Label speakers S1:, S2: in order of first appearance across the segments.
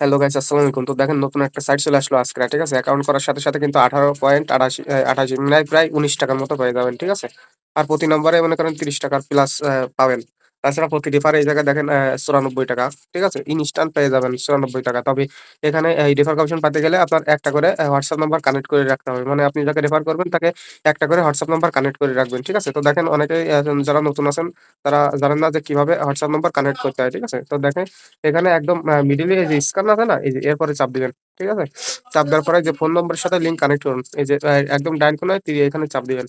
S1: Hello guys আসসালামু আলাইকুম। তো দেখেন নতুন একটা সাইট চলে আসলো আজকে, ঠিক আছে? অ্যাকাউন্ট করার সাথে, সাথে কিন্তু 18.88 অ্যা 88 মানে প্রায় উনিশ টাকার মতো পেয়ে যাবেন, ঠিক আছে? আর প্রতি নম্বরে মনে করেন ৳৩০ প্লাস অ্যা পাবেন। তাছাড়া প্রতি রেফারে এই জায়গায় দেখেন চুরানব্বই টাকা ঠিক আছে? ইনস্ট্যান্ট পেয়ে যাবেন ৳৯৪ তবে এখানে এই রেফার কমিশন পাইতে গেলে আপনার একটা করে হোয়াটসঅ্যাপ নাম্বার কানেক্ট করে রাখতে হবে। মানে আপনি যাকে রেফার করবেন তাকে একটা করে হোয়াটসঅ্যাপ নাম্বার কানেক্ট করে রাখবেন, ঠিক আছে? তো দেখেন অনেকেই যারা নতুন আছেন তারা জানেন না যে কীভাবে হোয়াটসঅ্যাপ নাম্বার কানেক্ট করতে হয়, ঠিক আছে? তো দেখেন এখানে একদম মিডল এই যে স্ক্যান আছে না? এই যে এরপরে চাপ দিবেন। ঠিক আছে? চাপ দেওয়ার পরে যে ফোন নম্বরের সাথে লিঙ্ক কানেক্ট করুন। এই যে একদম ডাইন কোনায় এখানে চাপ দিবেন।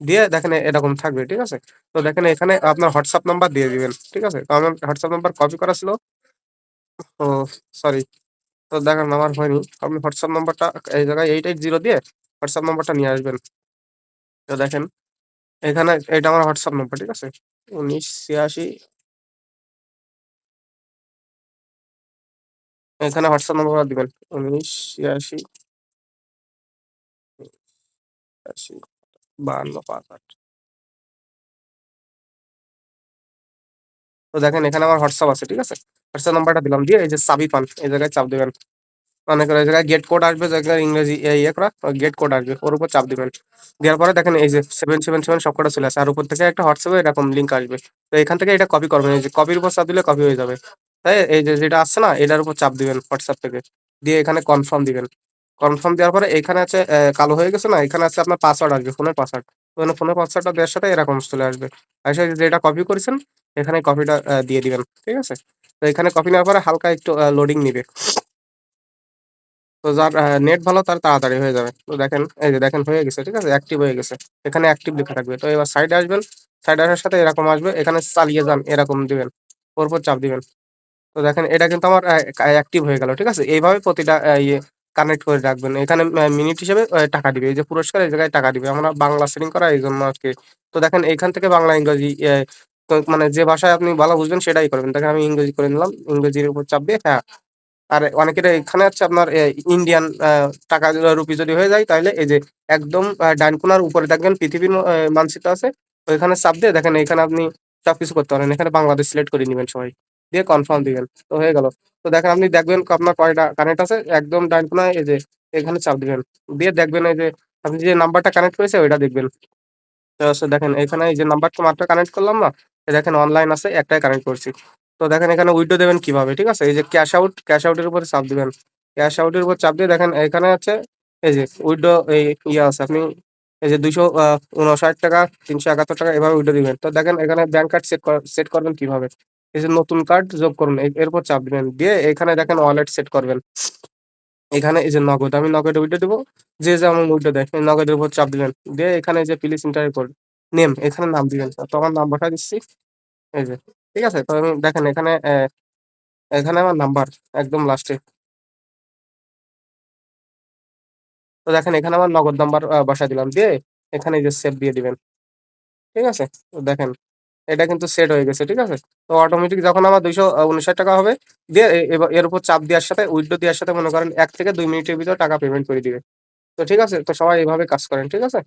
S1: দিয়ে দেখেন এরকম থাকবে। ঠিক আছে? তো দেখেন এখানে আপনার হোয়াটসঅ্যাপ নাম্বার দিয়ে দিবেন। ঠিক আছে? তো আমার হোয়াটসঅ্যাপ নাম্বার কপি করা ছিল। Oh sorry. তো দেখেন আমার হয়নি। আপনি হোয়াটসঅ্যাপ নাম্বারটা এই জায়গায় 880 দিয়ে হোয়াটসঅ্যাপ নাম্বারটা নিয়ে আসবেন। তো দেখেন, এখানে এটা আমার হোয়াটসঅ্যাপ নাম্বার। ঠিক আছে? ১৯৮৬ এখানে হোয়াটসঅ্যাপ নাম্বারটা দিবেন। ১৯৮৬ ৮০ ৫২ ৫৮ তো দেখেন এখানে আমার WhatsApp আছে। ঠিক আছে? WhatsApp নাম্বারটা দিলাম। দিয়ে এই যে চাবি পান, এই জায়গায় চাপ দিবেন। মনে করেন এই জায়গায় গেট কোড আসবে ইংরেজি ইয়ে করা গেট কোড আসবে। ওর উপর চাপ দিবেন। দেওয়ার পরে দেখেন এই যে 777 সবকটা চলে আসে। আর উপর থেকে একটা এ এরকম লিঙ্ক আসবে। তো এখান থেকে এটা কপি করবেন। এই যে কপির উপর চাপ দিলে কপি হয়ে যাবে। তাই এই যে যেটা আসছে না এটার উপর চাপ দিবেন WhatsApp থেকে। দিয়ে এখানে কনফার্ম দিবেন। কনফার্ম দেওয়ার পরে এখানে আছে কালো হয়ে গেছে না? এখানে আছে আপনার পাসওয়ার্ড আসবে, ফোনের পাসওয়ার্ড। মানে ফোনের পাসওয়ার্ডটা দেওয়ার সাথে এরকম চলে আসবে। এসে যেটা কপি করেছেন এখানে কপিটা দিয়ে দিবেন। ঠিক আছে? তো এখানে কপি নেওয়ার পরে হালকা একটু লোডিং নিবে। তো যার নেট ভালো তার তাড়াতাড়ি হয়ে যাবে। তো দেখেন এই যে দেখেন হয়ে গেছে। ঠিক আছে? অ্যাক্টিভ হয়ে গেছে। এখানে অ্যাক্টিভ লেখা থাকবে। তো এবার সাইডে আসবেন। সাইডে আসার সাথে এরকম আসবে। এখানে চালিয়ে যান এরকম দিবেন। ওর উপর চাপ দিবেন। তো দেখেন এটা কিন্তু আমার অ্যাক্টিভ হয়ে গেল। ঠিক আছে? এইভাবে প্রতিটা ইয়ে কানেক্ট করে রাখবেন। এখানে মিনিট হিসেবে টাকা দিবে। এই যে পুরস্কার এই জায়গায় টাকা দিবে। আমরা বাংলা সেটিং করা এই জন্য আরকি। তো দেখেন এইখান থেকে বাংলা, ইংরেজি মানে যে ভাষায় আপনি ভালো বুঝবেন সেটাই করবেন। দেখেন, আমি ইংরেজি করে নিলাম। ইংরেজির উপর চাপ দিয়ে হ্যাঁ। আর অনেকের এখানে হচ্ছে আপনার ইন্ডিয়ান টাকা রুপি যদি হয়ে যায়, তাহলে এই যে একদম আ ডান কোণার উপরে দেখবেন পৃথিবীর মানচিত্র আছে। ওইখানে চাপ দিয়ে দেখেন, এখানে আপনি সবকিছু করতে পারেন। এখানে বাংলাদেশ সিলেক্ট করে নিবেন সবাই। দিয়ে কনফার্ম দিবেন। তো হয়ে গেল। তো দেখেন আপনি দেখবেন আপনার কয়টা কানেক্ট আছে। একদম ডান কোণায় এই যে এখানে চাপ দিবেন। দিয়ে দেখবেন এই যে আপনি যে নাম্বারটা কানেক্ট করেছে ওইটা দেখবেন। তো দেখেন এখানে এই যে নাম্বারটা মাত্র কানেক্ট করলাম না? দেখেন অনলাইন আছে একটাই কানেক্ট করছি। তো দেখেন এখানে উইডো দেবেন কীভাবে, ঠিক আছে? এই যে ক্যাশ আউট, ক্যাশ আউট এর উপরে চাপ দিবেন। ক্যাশ আউটের উপর চাপ দিয়ে দেখেন এখানে হচ্ছে এই যে উইডো এই ইয়ে আছে। আপনি এই যে দুইশো উনষাট টাকা তিনশো একাত্তর টাকা এভাবে উইডো দিবেন। তো দেখেন এখানে ব্যাংক কার্ড সেট সেট করবেন কীভাবে? এই যে নতুন কার্ড যোগ করুন। এ এর চাপ দিবেন। দিয়ে এখানে দেখেন ওয়ালেট সেট করবেন। এখানে এই যে নগদ, আমি নগদে উইথড্র দেবো যে যেমন উইথড্র দেয় নগদের উপর চাপ দিবেন। দিয়ে এখানে যে প্লিজ এন্টার কোড নেম এখানে নাম দিবেন। তো আমার নাম নাম্বারটা দিচ্ছি। এই যে। ঠিক আছে? তো দেখেন এখানে এখানে আমার নাম্বার একদম লাস্টে। তো দেখেন এখানে আমার নগদ নাম্বার আ দিলাম। দিয়ে এখানে যে সেভ দিয়ে দিবেন। ঠিক আছে? তো দেখেন এটা কিন্তু সেট হয়ে গেছে। ঠিক আছে? তো অটোমেটিক যখন আমার ৳২৫৯ হবে, দিয়ে এর উপর চাপ দেওয়ার সাথে উইড্রো দেওয়ার সাথে মনে করেন এক থেকে দুই মিনিটের ভিতরে টাকা পেমেন্ট করে দিবে। তো ঠিক আছে? তো সবাই এভাবে কাজ করেন। ঠিক আছে?